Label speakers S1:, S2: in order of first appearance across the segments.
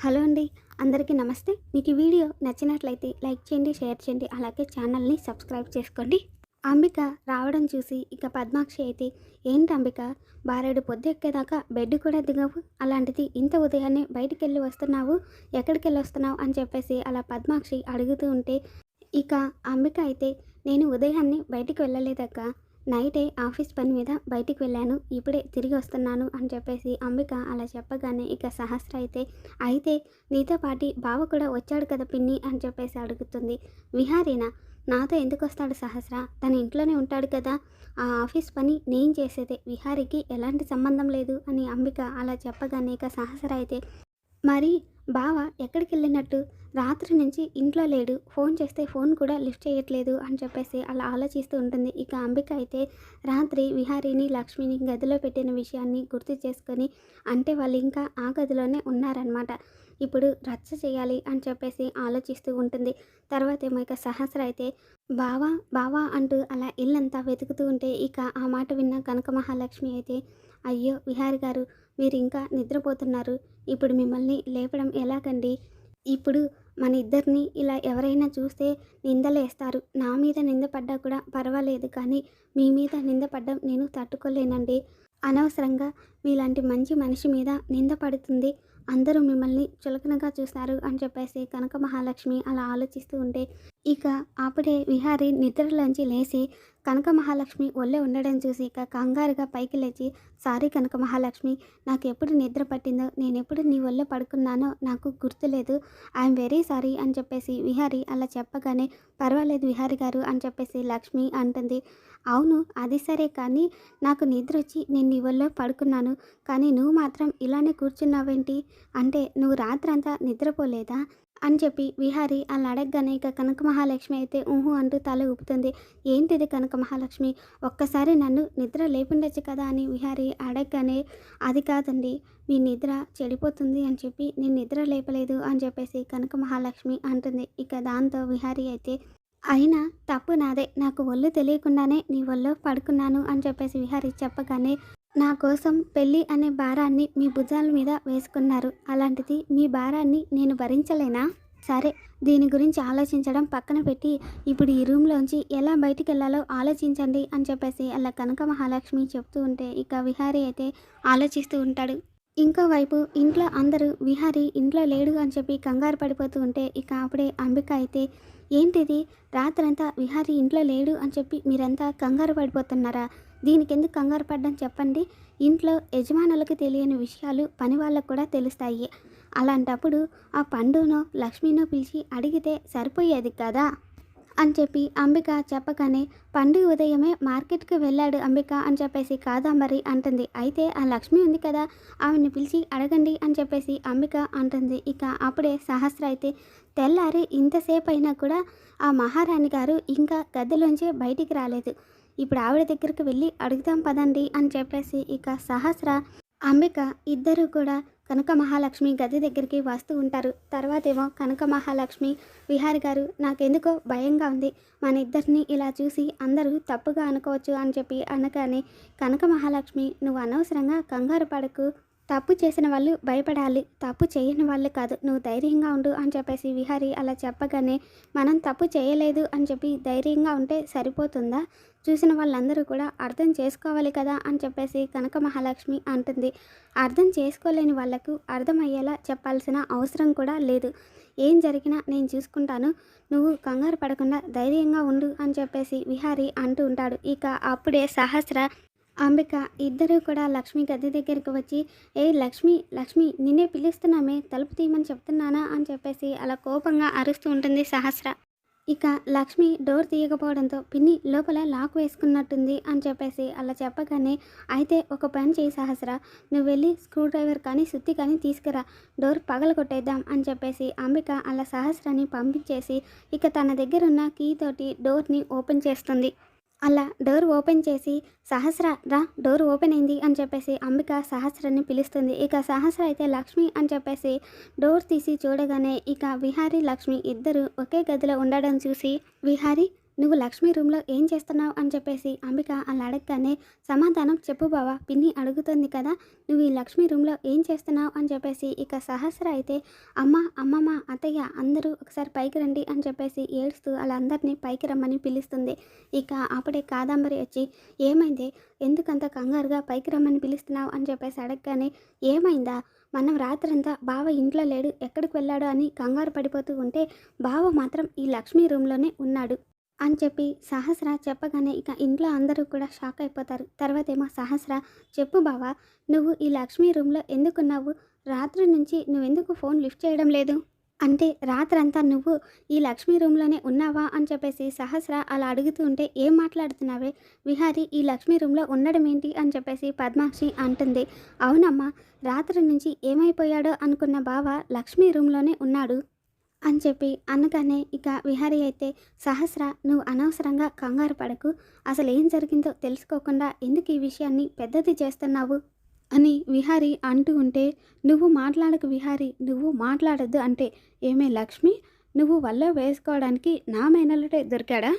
S1: Hello అండి అందరికీ నమస్తే. మీకు ఈ వీడియో నచ్చినట్లయితే లైక్ చేయండి షేర్ చేయండి అలాగే ఛానల్ని సబ్స్క్రైబ్ చేసుకోండి. అంబిక రావడం చూసి ఇక పద్మాక్షి అయితే ఏంటి అంబిక బారేడు పొద్దు ఎక్కేదాకా బెడ్ కూడా దిగవు? అలాంటిది ఇంత ఉదయాన్నే బయటికి వెళ్ళి వస్తున్నావు? ఎక్కడికి వెళ్ళి వస్తున్నావు అని చెప్పేసి అలా పద్మాక్షి అడుగుతూ ఉంటే ఇక అంబిక అయితే నేను ఉదయాన్నే బయటికి వెళ్ళలేదక్క. నైటే ఆఫీస్ పని మీద బయటికి వెళ్ళాను. ఇప్పుడే తిరిగి వస్తున్నాను అని చెప్పేసి అంబిక అలా చెప్పగానే ఇక సహస్ర అయితే అయితే నీతో పాటి బావ కూడా వచ్చాడు కదా పిన్ని అని చెప్పేసి అడుగుతుంది. విహారీనా? నాతో ఎందుకు వస్తాడు సహస్ర? తన ఇంట్లోనే ఉంటాడు కదా. ఆ ఆఫీస్ పని నేను చేసేదే. విహారికి ఎలాంటి సంబంధం లేదు అని అంబిక అలా చెప్పగానే ఇక సహస్ర అయితే మరి బావ ఎక్కడికి వెళ్ళినట్టు? రాత్రి నుంచి ఇంట్లో లేడు. ఫోన్ చేస్తే ఫోన్ కూడా లిఫ్ట్ చేయట్లేదు అని చెప్పేసి అలా ఆలోచిస్తూ ఉంటుంది. ఇక అంబిక అయితే రాత్రి విహారీని లక్ష్మిని గదిలో పెట్టిన విషయాన్ని గుర్తు చేసుకొని అంటే వాళ్ళు ఇంకా ఆ గదిలోనే ఉన్నారనమాట ఇప్పుడు రచ్చ చేయాలి అని చెప్పేసి ఆలోచిస్తూ ఉంటుంది. తర్వాత ఏమో ఇక సహస్ర అయితే బావా బావా అంటూ అలా ఇల్లంతా వెతుకుతూ ఉంటే ఇక ఆ మాట విన్న కనక మహాలక్ష్మి అయితే అయ్యో విహారి గారు మీరు ఇంకా నిద్రపోతున్నారు. ఇప్పుడు మిమ్మల్ని లేపడం ఎలాగండి? ఇప్పుడు మన ఇద్దరిని ఇలా ఎవరైనా చూస్తే నిందలేస్తారు. నా మీద నిందపడ్డా కూడా పర్వాలేదు కానీ మీ మీద నిందపడ్డం నేను తట్టుకోలేనండి. అనవసరంగా మీలాంటి మంచి మనిషి మీద నింద పడుతుంది. అందరూ మిమ్మల్ని చులకనగా చూస్తారు అని చెప్పేసి కనక మహాలక్ష్మి అలా ఆలోచిస్తూ ఉంటే ఇక అప్పుడే విహారి నిద్రలోంచి లేచి కనక మహాలక్ష్మి ఒళ్ళే ఉండడం చూసి ఇక కంగారుగా పైకి లేచి సారీ కనక మహాలక్ష్మి నాకు ఎప్పుడు నిద్ర పట్టిందో నేను ఎప్పుడు నీ ఒళ్ళో పడుకున్నానో నాకు గుర్తులేదు. ఐఎమ్ వెరీ సారీ అని చెప్పేసి విహారి అలా చెప్పగానే పర్వాలేదు విహారి గారు అని చెప్పేసి లక్ష్మి అంటుంది. అవును అది సరే కానీ నాకు నిద్ర వచ్చి నేను నీ ఒళ్ళో పడుకున్నాను. కానీ నువ్వు మాత్రం ఇలానే కూర్చున్నావేంటి? అంటే నువ్వు రాత్రంతా నిద్రపోలేదా? అని చెప్పి విహారి అలా అడగగానే ఇక కనక మహాలక్ష్మి అయితే ఊహు అంటూ తల ఊపుతుంది. ఏంటిది కనక మహాలక్ష్మి? ఒక్కసారి నన్ను నిద్ర లేపుండొచ్చు కదా అని విహారి అడగగానే అది కాదండి మీ నిద్ర చెడిపోతుంది అని చెప్పి నేను నిద్ర లేపలేదు అని చెప్పేసి కనక మహాలక్ష్మి అంటుంది. ఇక దాంతో విహారి అయితే అయినా తప్పు నాదే నాకు ఒళ్ళు తెలియకుండానే నీ ఒళ్ళో పడుకున్నాను అని చెప్పేసి విహారి చెప్పగానే నా కోసం పెళ్ళి అనే భారాన్ని మీ భుజాల మీద వేసుకున్నారు. అలాంటిది మీ భారాన్ని నేను భరించలేనా? సరే దీని గురించి ఆలోచించడం పక్కన పెట్టి ఇప్పుడు ఈ రూమ్లోంచి ఎలా బయటికి వెళ్ళాలో ఆలోచించండి అని చెప్పేసి అలా కనక మహాలక్ష్మి చెప్తూ ఉంటే ఇక విహారీ అయితే ఆలోచిస్తూ ఉంటాడు. ఇంకో వైపు ఇంట్లో అందరూ విహారీ ఇంట్లో లేడు అని చెప్పి కంగారు పడిపోతూ ఉంటే ఇక అప్పుడే అంబిక అయితే ఏంటిది? రాత్రంతా విహారీ ఇంట్లో లేడు అని చెప్పి మీరంతా కంగారు పడిపోతున్నారా? దీనికి ఎందుకు కంగారు పడ్డం చెప్పండి. ఇంట్లో యజమానులకు తెలియని విషయాలు పని వాళ్ళకు కూడా తెలుస్తాయి. అలాంటప్పుడు ఆ పండునో లక్ష్మినో పిలిచి అడిగితే సరిపోయేది కదా? అని చెప్పి అంబిక చెప్పగానే పండు ఉదయమే మార్కెట్కి వెళ్ళాడు అంబిక అని చెప్పేసి కాదాంబరి అంటుంది. అయితే ఆ లక్ష్మి ఉంది కదా ఆమెను పిలిచి అడగండి అని చెప్పేసి అంబిక అంటుంది. ఇక అప్పుడే సహస్ర అయితే తెల్లారి ఇంతసేపు అయినా కూడా ఆ మహారాణి గారు ఇంకా గదిలోంచే బయటికి రాలేదు. ఇప్పుడు ఆవిడ దగ్గరికి వెళ్ళి అడుగుదాం పదండి అని చెప్పేసి ఇక సహస్ర అంబిక ఇద్దరు కూడా కనక మహాలక్ష్మి గది దగ్గరికి వస్తూ ఉంటారు. తర్వాత ఏమో కనక మహాలక్ష్మి విహారి గారు నాకెందుకో భయంగా ఉంది. మన ఇద్దరిని ఇలా చూసి అందరూ తప్పుగా అనుకోవచ్చు అని చెప్పి అనగానే కనక మహాలక్ష్మి నువ్వు అనవసరంగా కంగారు పడకు. తప్పు చేసిన వాళ్ళు భయపడాలి తప్పు చేయని వాళ్ళు కాదు. నువ్వు ధైర్యంగా ఉండు అని చెప్పేసి విహారి అలా చెప్పగానే మనం తప్పు చేయలేదు అని చెప్పి ధైర్యంగా ఉంటే సరిపోతుందా? చూసిన వాళ్ళందరూ కూడా అర్థం చేసుకోవాలి కదా అని చెప్పేసి కనక మహాలక్ష్మి అంటుంది. అర్థం చేసుకోలేని వాళ్ళకు అర్థమయ్యేలా చెప్పాల్సిన అవసరం కూడా లేదు. ఏం జరిగినా నేను చూసుకుంటాను. నువ్వు కంగారు పడకుండా ధైర్యంగా ఉండు అని చెప్పేసి విహారి అంటూ ఉంటాడు. ఇక అప్పుడే సహస్ర అంబిక ఇద్దరూ కూడా లక్ష్మి గది దగ్గరికి వచ్చి ఏ లక్ష్మి లక్ష్మి నిన్నే పిలుస్తున్నామే తలుపు తీయమని చెప్తున్నానా? అని చెప్పేసి అలా కోపంగా అరుస్తూ ఉంటుంది సహస్ర. ఇక లక్ష్మి డోర్ తీయకపోవడంతో పిన్ని లోపల లాక్ వేసుకున్నట్టుంది అని చెప్పేసి అలా చెప్పగానే అయితే ఒక పని చేయి సహస్ర నువ్వు వెళ్ళి స్క్రూ డ్రైవర్ కానీ సుత్తి కానీ తీసుకురా డోర్ పగల కొట్టేద్దాం అని చెప్పేసి అంబిక అలా సహస్రాన్ని పంపించేసి ఇక తన దగ్గర ఉన్న కీ తోటి డోర్ని ఓపెన్ చేస్తుంది. అలా డోర్ ఓపెన్ చేసి సహస్ర రా డోర్ ఓపెన్ అయింది అని చెప్పేసి అంబిక సహస్రాన్ని పిలుస్తుంది. ఇక సహస్ర అయితే లక్ష్మి అని చెప్పేసి డోర్ తీసి చూడగానే ఇక విహారీ లక్ష్మి ఇద్దరు ఒకే గదిలో ఉండడం చూసి విహారీ నువ్వు లక్ష్మి రూమ్లో ఏం చేస్తున్నావు అని చెప్పేసి అంబిక అలా అడగగానే సమాధానం చెప్పు బావా పిన్ని అడుగుతుంది కదా నువ్వు ఈ లక్ష్మి రూమ్లో ఏం చేస్తున్నావు అని చెప్పేసి ఇక సహస్ర అయితే అమ్మ అమ్మమ్మ అత్తయ్య అందరూ ఒకసారి పైకి రండి అని చెప్పేసి ఏడుస్తూ అలా అందరినీ పైకి రమ్మని పిలుస్తుంది. ఇక అప్పుడే కాదంబరి వచ్చి ఏమైంది? ఎందుకంత కంగారుగా పైకి రమ్మని పిలుస్తున్నావు అని చెప్పేసి అడగగానే ఏమైందా? మనం రాత్రంతా బావ ఇంట్లో లేడు ఎక్కడికి వెళ్ళాడు అని కంగారు పడిపోతూ ఉంటే బావ మాత్రం ఈ లక్ష్మీ రూమ్లోనే ఉన్నాడు. అని చెప్పి సహస్ర చెప్పగానే ఇక ఇంట్లో అందరూ కూడా షాక్ అయిపోతారు. తర్వాత ఏమో సహస్ర చెప్పు బావా నువ్వు ఈ లక్ష్మీ రూమ్లో ఎందుకున్నావు రాత్రి నుంచి నువ్వెందుకు ఫోన్ లిఫ్ట్ చేయడం లేదు? అంటే రాత్రంతా నువ్వు ఈ లక్ష్మీ రూమ్లోనే ఉన్నావా అని చెప్పేసి సహస్ర అలా అడుగుతూ ఉంటే ఏం మాట్లాడుతున్నావే? విహారి ఈ లక్ష్మీ రూమ్లో ఉండడం ఏంటి? అని చెప్పేసి పద్మాక్షి అంటుంది. అవునమ్మా రాత్రి నుంచి ఏమైపోయాడో అనుకున్న బావ లక్ష్మీ రూమ్లోనే ఉన్నాడు. అని చెప్పి అనగానే ఇక విహారీ అయితే సహస్ర నువ్వు అనవసరంగా కంగారు పడకు. అసలు ఏం జరిగిందో తెలుసుకోకుండా ఎందుకు ఈ విషయాన్ని పెద్దది చేస్తున్నావు? అని విహారీ అంటూ ఉంటే నువ్వు మాట్లాడకు విహారీ నువ్వు మాట్లాడద్దు అంటే ఏమే లక్ష్మి నువ్వు వల్ల వేసుకోవడానికి నా మేనల్లుడే దొరికాడా?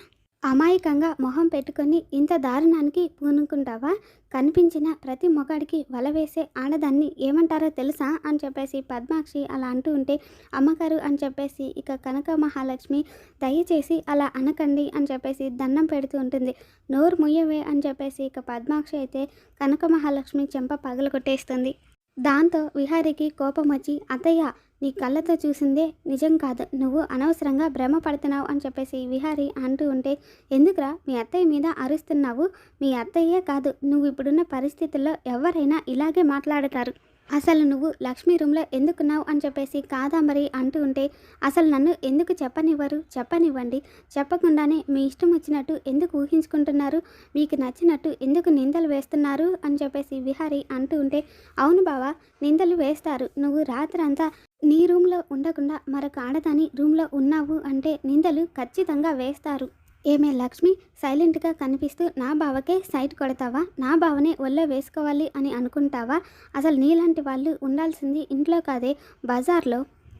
S1: అమాయకంగా మొహం పెట్టుకొని ఇంత దారుణానికి పూనుకుంటావా? కనిపించిన ప్రతి మొగాడికి వల వేసే ఆడదాన్ని ఏమంటారో తెలుసా? అని చెప్పేసి పద్మాక్షి అలా అంటూ ఉంటే అమ్మగారు అని చెప్పేసి ఇక కనక మహాలక్ష్మి దయచేసి అలా అనకండి అని చెప్పేసి దండం పెడుతూ ఉంటుంది. నోరు ముయ్యవే అని చెప్పేసి ఇక పద్మాక్షి అయితే కనక మహాలక్ష్మి చెంప పగల కొట్టేస్తుంది దాంతో విహారికి కోపం వచ్చి అత్తయ్య నీ కళ్ళతో చూసిందే నిజం కాదు. నువ్వు అనవసరంగా భ్రమ పడుతున్నావు అని చెప్పేసి విహారి అంటూ ఉంటే ఎందుకురా మీ అత్తయ్య మీద అరుస్తున్నావు? మీ అత్తయ్యే కాదు. నువ్వు ఇప్పుడున్న పరిస్థితుల్లో ఎవరైనా ఇలాగే మాట్లాడతారు. అసలు నువ్వు లక్ష్మీ రూమ్లో ఎందుకున్నావు అని చెప్పేసి కాదాంబరి అంటూ ఉంటే అసలు నన్ను ఎందుకు చెప్పనివ్వరు? చెప్పనివ్వండి. చెప్పకుండానే మీ ఇష్టం వచ్చినట్టు ఎందుకు ఊహించుకుంటున్నారు? మీకు నచ్చినట్టు ఎందుకు నిందలు వేస్తున్నారు? అని చెప్పేసి విహారి అంటూ ఉంటే అవును బావా నిందలు వేస్తారు. నువ్వు రాత్రంతా నీ రూమ్లో ఉండకుండా మరొక ఆడదాని రూమ్లో ఉన్నావు అంటే నిందలు ఖచ్చితంగా వేస్తారు. ఏమే లక్ష్మి? సైలెంట్గా కనిపిస్తూ నా బావకే సైట్ కొడతావా? నా బావనే ఒళ్ళో వేసుకోవాలి అని అనుకుంటావా? అసలు నీలాంటి వాళ్ళు ఉండాల్సింది ఇంట్లో కాదే బజార్లో.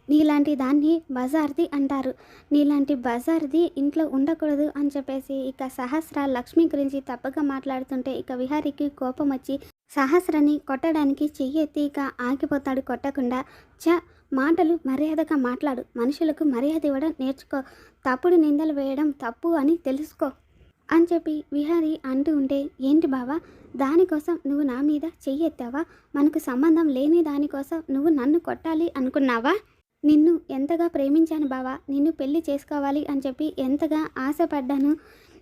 S1: నీలాంటి దాన్ని బజార్ది అంటారు. నీలాంటి బజార్ది ఇంట్లో ఉండకూడదు అని చెప్పేసి ఇక సహస్ర లక్ష్మి గురించి తప్పగా మాట్లాడుతుంటే ఇక విహారికి కోపం వచ్చి సహస్రని కొట్టడానికి చెయ్యి ఎత్తి ఇక ఆగిపోతాడు కొట్టకుండా. చ మాటలు మర్యాదగా మాట్లాడు. మనుషులకు మర్యాద ఇవ్వడం నేర్చుకో. తప్పుడు నిందలు వేయడం తప్పు అని తెలుసుకో అని చెప్పి విహారి అంటూ ఉంటే ఏంటి బావా? దానికోసం నువ్వు నా మీద చెయ్యెత్తావా మనకు సంబంధం లేని దానికోసం నువ్వు నన్ను కొట్టాలి అనుకున్నావా? నిన్ను ఎంతగా ప్రేమించాను బావా? నిన్ను పెళ్ళి చేసుకోవాలి అని చెప్పి ఎంతగా ఆశపడ్డాను?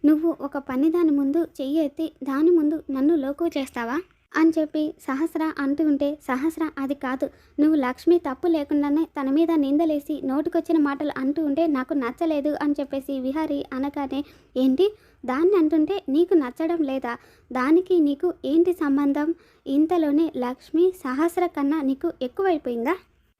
S1: నువ్వు ఒక పని దాని ముందు చెయ్యి ఎత్తి దాని ముందు నన్ను లోకు చేస్తావా? అని చెప్పి సహస్ర అంటూ ఉంటే సహస్ర అది కాదు. నువ్వు లక్ష్మి తప్పు లేకుండానే తన మీద నిందలేసి నోటికొచ్చిన మాటలు అంటూ ఉంటే నాకు నచ్చలేదు అని చెప్పేసి విహారి అనగానే ఏంటి? దాన్ని అంటుంటే నీకు నచ్చడం లేదా? దానికి నీకు ఏంటి సంబంధం? ఇంతలోనే లక్ష్మి సహస్ర కన్నా నీకు ఎక్కువైపోయిందా?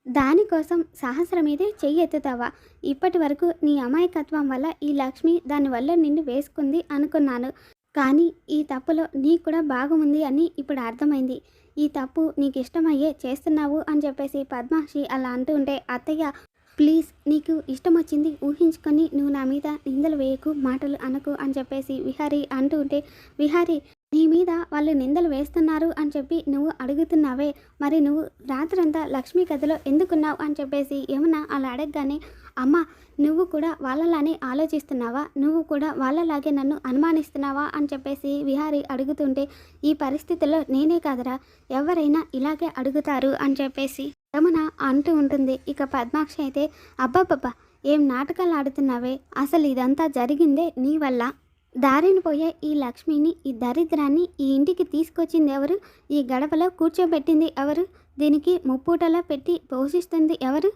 S1: దానికోసం సహస్ర మీదే చెయ్యి ఎత్తుతావా? ఇప్పటి వరకు నీ అమాయకత్వం వల్ల ఈ లక్ష్మి దానివల్ల నిన్ను వేసుకుంది అనుకున్నాను. కానీ ఈ తప్పులో నీకు కూడా బాగుంది అని ఇప్పుడు అర్థమైంది. ఈ తప్పు నీకు ఇష్టమయ్యే చేస్తున్నావు అని చెప్పేసి పద్మాక్షి అలా అంటూ ఉంటే అత్తయ్య ప్లీజ్ నీకు ఇష్టం వచ్చింది ఊహించుకొని నువ్వు నా మీద నిందలు వేయకు మాటలు అనకు అని చెప్పేసి విహారి అంటూ ఉంటే విహారి నీ మీద వాళ్ళు నిందలు వేస్తున్నారు అని చెప్పి నువ్వు అడుగుతున్నావే. మరి నువ్వు రాత్రంతా లక్ష్మీ కథలో ఎందుకున్నావు అని చెప్పేసి ఏమన్నా అలా అడగగానే అమ్మ నువ్వు కూడా వాళ్ళలానే ఆలోచిస్తున్నావా? నువ్వు కూడా వాళ్ళలాగే నన్ను అనుమానిస్తున్నావా? అని చెప్పేసి విహారి అడుగుతుంటే ఈ పరిస్థితుల్లో నేనే కాదరా ఎవరైనా ఇలాగే అడుగుతారు అని చెప్పేసి రమణ అంటూ ఉంటుంది. ఇక పద్మాక్షి అయితే అబ్బాబబ్బా ఏం నాటకాలు ఆడుతున్నావే? అసలు ఇదంతా జరిగిందే నీ వల్ల? దారిని పోయే ఈ లక్ష్మిని ఈ దరిద్రాన్ని ఈ ఇంటికి తీసుకొచ్చింది ఎవరు? ఈ గడపలో కూర్చోబెట్టింది ఎవరు? దీనికి ముప్పూటలా పెట్టి పోషిస్తుంది ఎవరు?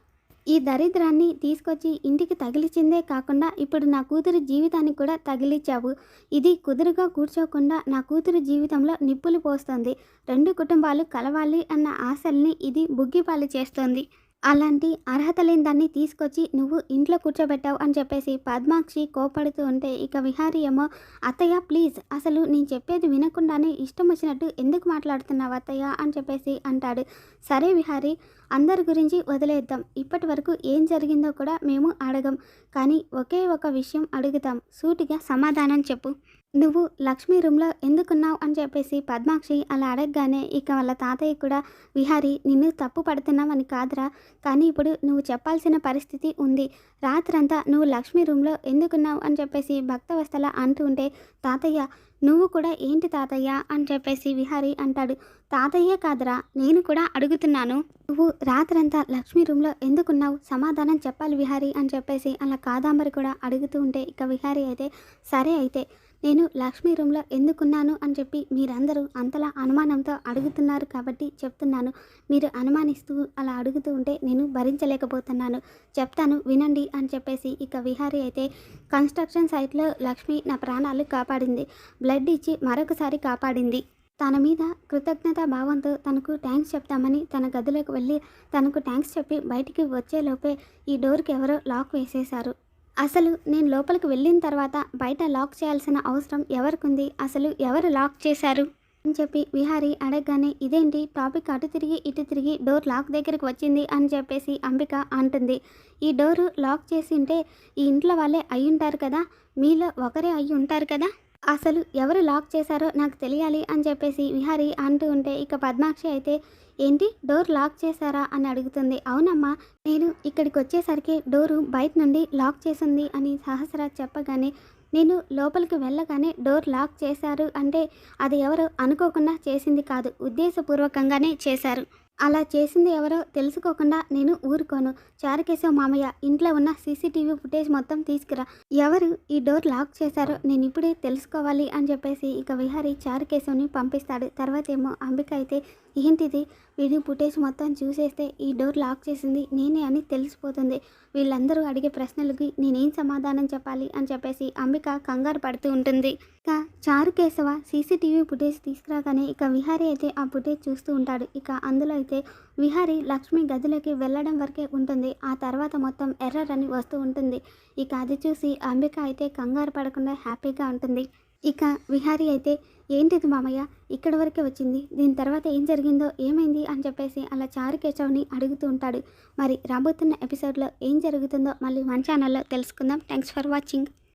S1: ఈ దరిద్రాన్ని తీసుకొచ్చి ఇంటికి తగిలిచిందే కాకుండా ఇప్పుడు నా కూతురు జీవితానికి కూడా తగిలిచ్చావు. ఇది కుదురుగా కూర్చోకుండా నా కూతురు జీవితంలో నిప్పులు పోస్తుంది. రెండు కుటుంబాలు కలవాలి అన్న ఆశల్ని ఇది బుగ్గిపాలు చేస్తుంది. అలాంటి అర్హత లేని దాన్ని తీసుకొచ్చి నువ్వు ఇంట్లో కూర్చోబెట్టావు అని చెప్పేసి పద్మాక్షి కోపడుతూ ఉంటే ఇక విహారీ ఏమో అత్తయ్య ప్లీజ్ అసలు నేను చెప్పేది వినకుండానే ఇష్టం వచ్చినట్టు ఎందుకు మాట్లాడుతున్నావు అత్తయ్య? అని చెప్పేసి అంటాడు. సరే విహారీ అందరి గురించి వదిలేద్దాం. ఇప్పటి వరకు ఏం జరిగిందో కూడా మేము అడగం. కానీ ఒకే ఒక విషయం అడుగుతాం. సూటిగా సమాధానం చెప్పు. నువ్వు లక్ష్మీ రూమ్లో ఎందుకున్నావు అని చెప్పేసి పద్మాక్షి అలా అడగగానే ఇక వాళ్ళ తాతయ్య కూడా విహారి నిన్ను తప్పు పడుతున్నావని కాదురా కానీ ఇప్పుడు నువ్వు చెప్పాల్సిన పరిస్థితి ఉంది. రాత్రంతా నువ్వు లక్ష్మీ రూమ్లో ఎందుకున్నావు అని చెప్పేసి భక్తవస్థల అంటూ ఉంటే తాతయ్య నువ్వు కూడా ఏంటి తాతయ్య అని చెప్పేసి విహారి అంటాడు. తాతయ్యే కాదురా నేను కూడా అడుగుతున్నాను. నువ్వు రాత్రంతా లక్ష్మీ రూమ్లో ఎందుకున్నావు? సమాధానం చెప్పాలి విహారి అని చెప్పేసి అలా కాదాంబరి కూడా అడుగుతూ ఉంటే ఇక విహారి అయితే సరే అయితే నేను లక్ష్మీ రూమ్లో ఎందుకున్నాను అని చెప్పి మీరందరూ అంతలా అనుమానంతో అడుగుతున్నారు కాబట్టి చెప్తున్నాను. మీరు అనుమానిస్తూ అలా అడుగుతూ ఉంటే నేను భరించలేకపోతున్నాను. చెప్తాను వినండి అని చెప్పేసి ఇక విహారీ అయితే కన్స్ట్రక్షన్ సైట్లో లక్ష్మి నా ప్రాణాలు కాపాడింది. బ్లడ్ ఇచ్చి మరొకసారి కాపాడింది. తన మీద కృతజ్ఞత భావంతో తనకు థ్యాంక్స్ చెప్తామని తన గదిలోకి వెళ్ళి తనకు థ్యాంక్స్ చెప్పి బయటికి వచ్చేలోపే ఈ డోర్కి ఎవరో లాక్ వేసేశారు. అసలు నేను లోపలికి వెళ్ళిన తర్వాత బయట లాక్ చేయాల్సిన అవసరం ఎవరికుంది? అసలు ఎవరు లాక్ చేశారు? అని చెప్పి విహారీ అడగగానే ఇదేంటి? టాపిక్ అటు తిరిగి ఇటు తిరిగి డోర్ లాక్ దగ్గరికి వచ్చింది అని చెప్పేసి అంబిక అంటుంది. ఈ డోరు లాక్ చేసి ఉంటే ఈ ఇంట్లో వాళ్ళే అయి ఉంటారు కదా? మీలో ఒకరే అయి ఉంటారు కదా? అసలు ఎవరు లాక్ చేశారో నాకు తెలియాలి అని చెప్పేసి విహారి అంటూ ఉంటే ఇక పద్మాక్షి అయితే ఏంటి? డోర్ లాక్ చేశారా? అని అడుగుతుంది. అవునమ్మా నేను ఇక్కడికి వచ్చేసరికి డోరు బయట నుండి లాక్ చేసింది అని సహస్ర చెప్పగానే నేను లోపలికి వెళ్ళగానే డోర్ లాక్ చేశారు అంటే అది ఎవరు అనుకోకుండా చేసింది కాదు ఉద్దేశపూర్వకంగానే చేశారు. అలా చేసింది ఎవరో తెలుసుకోకుండా నేను ఊరుకోను. చారుకేశవ మామయ్య ఇంట్లో ఉన్న సీసీటీవీ ఫుటేజ్ మొత్తం తీసుకురా. ఎవరు ఈ డోర్ లాక్ చేశారో నేను ఇప్పుడే తెలుసుకోవాలి అని చెప్పేసి ఇక విహారీ చారుకేశవ్ని పంపిస్తాడు. తర్వాత ఏమో అంబిక అయితే ఏంటిది? వీడి ఫుటేజ్ మొత్తం చూసేస్తే ఈ డోర్ లాక్ చేసింది నేనే అని తెలిసిపోతుంది. వీళ్ళందరూ అడిగే ప్రశ్నలకి నేనేం సమాధానం చెప్పాలి అని చెప్పేసి అంబిక కంగారు పడుతూ ఉంటుంది. ఇక చారు కేశవ సీసీటీవీ ఫుటేజ్ తీసుకురాగానే ఇక విహారీ అయితే ఆ ఫుటేజ్ చూస్తూ ఉంటాడు. ఇక అందులో అయితే విహారీ లక్ష్మి గదిలోకి వెళ్ళడం వరకే ఉంటుంది. ఆ తర్వాత మొత్తం ఎర్రర్ అని వస్తూ ఉంటుంది. ఇక అది చూసి అంబిక అయితే కంగారు పడకుండా హ్యాపీగా ఉంటుంది. ఇక విహారీ అయితే ఏంటిది మామయ్య? ఇక్కడి వరకే వచ్చింది. దీని తర్వాత ఏం జరిగిందో ఏమైంది అని చెప్పేసి అలా చారు కేశవ్ని అడుగుతూ ఉంటాడు. మరి రాబోతున్న ఎపిసోడ్లో ఏం జరుగుతుందో మళ్ళీ మన ఛానల్లో తెలుసుకుందాం. Thanks for watching